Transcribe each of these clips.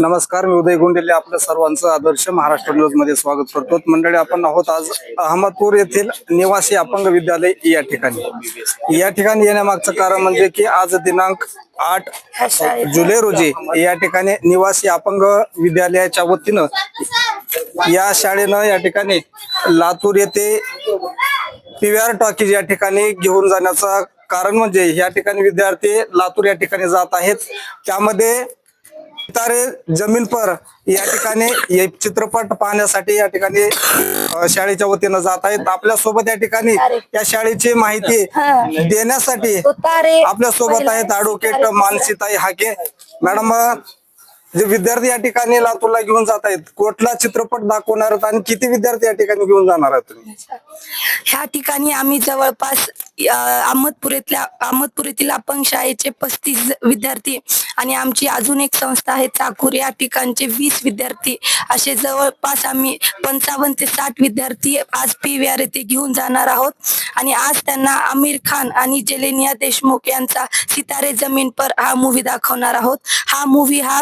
नमस्कार मी उदय गुंडेले आपल्या सर्वांचं आदर्श महाराष्ट्र न्यूजमध्ये स्वागत करतो. मंडळी आपण आहोत आज अहमदपूर येथील निवासी अपंग विद्यालय या ठिकाणी. या ठिकाणी येण्यामागचं कारण म्हणजे की आज दिनांक आठ जुलै रोजी या ठिकाणी निवासी अपंग विद्यालयाच्या वतीनं या शाळेनं या ठिकाणी लातूर येथे पीव्हीआर टॉकीज या ठिकाणी घेऊन जाण्याचा कारण म्हणजे या ठिकाणी विद्यार्थी लातूर या ठिकाणी जात आहेत. त्यामध्ये तारे जमीन पर या ठिकाणी चित्रपट पाहण्यासाठी या ठिकाणी शाळेच्या वतीनं जात आहेत. आपल्यासोबत या ठिकाणी या शाळेची माहिती देण्यासाठी आपल्यासोबत आहेत ऍडव्होकेट मानसीताई हाके. मॅडम जे विद्यार्थी या ठिकाणी लातूरला घेऊन जात आहेत कुठला चित्रपट दाखवणार आणि किती विद्यार्थी या ठिकाणी घेऊन जाणार आहात तुम्ही? ह्या ठिकाणी आम्ही जवळपास अ, अहमदपूर येथील अपंग शाळेचे पस्तीस विद्यार्थी आणि आमची अजून एक संस्था आहे चाकूर. या ठिकाणचे वीस विद्यार्थी असे जवळपास आम्ही पंचावन्न ते साठ विद्यार्थी आज पी व्ही आर येथे घेऊन जाणार आहोत. आणि आज त्यांना आमिर खान आणि जेलेनिया देशमुख यांचा सितारे जमीन पर हा मूवी दाखवणार आहोत. हा मूवी हा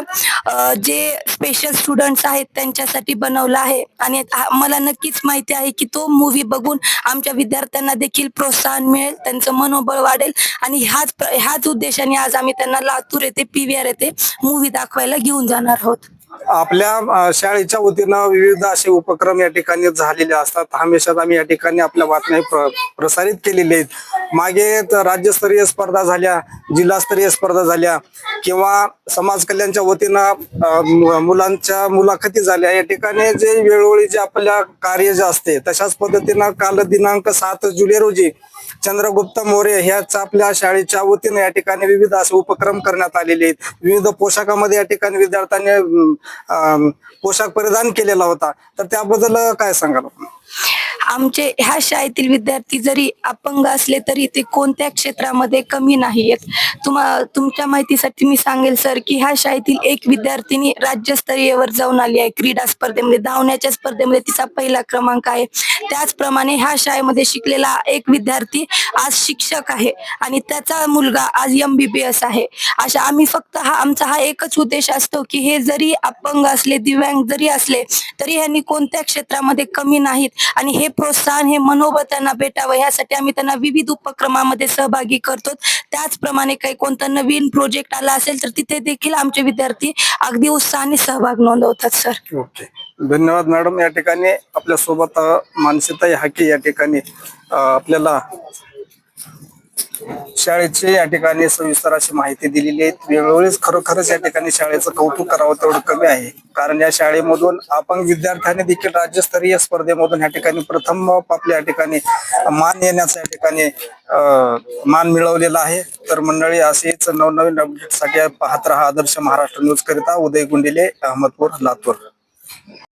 जे स्पेशल स्टुडंट्स आहेत त्यांच्यासाठी बनवला आहे. आणि मला नक्कीच माहिती आहे की तो मूवी बघून आमच्या विद्यार्थ्यांना देखील प्रोत्साहन मिळेल त्यांचं मनोबळ वाढेल. आणि ह्याच ह्याच उद्देशाने आज आम्ही त्यांना लातूर येथे पी व्ही आर येथे मूवी दाखवायला घेऊन जाणार आहोत. आपल्या शाळेच्या वतीनं विविध असे उपक्रम या ठिकाणी झालेले असतात. हमेशा आम्ही या ठिकाणी आपल्या बातम्या प्र- प्रसारित केलेल्या आहेत. मागे राज्यस्तरीय स्पर्धा झाल्या जिल्हास्तरीय स्पर्धा झाल्या किंवा समाज कल्याणच्या वतीनं मुलांच्या मुलाखती झाल्या. या ठिकाणी जे वेळोवेळी जे आपल्या कार्य जे असते तशाच पद्धतीनं काल दिनांक सात जुलै रोजी चंद्रगुप्त मोरे ह्याच आपल्या शाळेच्या वतीनं या ठिकाणी विविध असे उपक्रम करण्यात आलेले आहेत. विविध पोशाखामध्ये या ठिकाणी विद्यार्थ्यांनी पोशाख परिधान केलेला होता तर त्याबद्दल काय सांगाल आपण? आमचे ह्या शाळेतील विद्यार्थी जरी अपंग असले तरी ते कोणत्या क्षेत्रामध्ये कमी नाही आहेत तुम्हा तुमच्या माहितीसाठी मी सांगेल सर की ह्या शाळेतील एक विद्यार्थिनी राज्यस्तरीयवर जाऊन आली आहे क्रीडा स्पर्धेमध्ये. धावण्याच्या स्पर्धेमध्ये तिचा पहिला क्रमांक आहे. त्याचप्रमाणे ह्या शाळेमध्ये शिकलेला एक विद्यार्थी आज शिक्षक आहे आणि त्याचा मुलगा आज एम बी बी एस आहे. अशा आम्ही फक्त हा आमचा हा एकच उद्देश असतो की हे जरी अपंग असले दिव्यांग जरी असले तरी ह्यांनी कोणत्या क्षेत्रामध्ये कमी नाहीत आणि हे प्रोत्साहन हे मनोबळ त्यांना भेटावं. यासाठी आम्ही त्यांना विविध उपक्रमामध्ये सहभागी करतो. त्याचप्रमाणे काही कोणता नवीन प्रोजेक्ट आला असेल तर तिथे देखील आमचे विद्यार्थी अगदी उत्साहाने सहभाग नोंदवतात सर ओके. धन्यवाद मॅडम या ठिकाणी आपल्यासोबत मानसीताई हाके या ठिकाणी आपल्याला शाळेची या ठिकाणी सविस्तर अशी माहिती दिलेली आहे. वेळोवेळीच खरोखरच या ठिकाणी शाळेचं कौतुक करावं तेवढं कमी आहे. कारण या शाळेमधून अपंग विद्यार्थ्यांनी देखील राज्यस्तरीय स्पर्धेमधून या ठिकाणी प्रथम आपल्या या ठिकाणी मान येण्याचा या ठिकाणी मान मिळवलेला आहे. तर मंडळी असेच नवनवीन अपडेटसाठी पाहत राहा आदर्श महाराष्ट्र न्यूज करिता उदय गुंडिले अहमदपूर लातूर.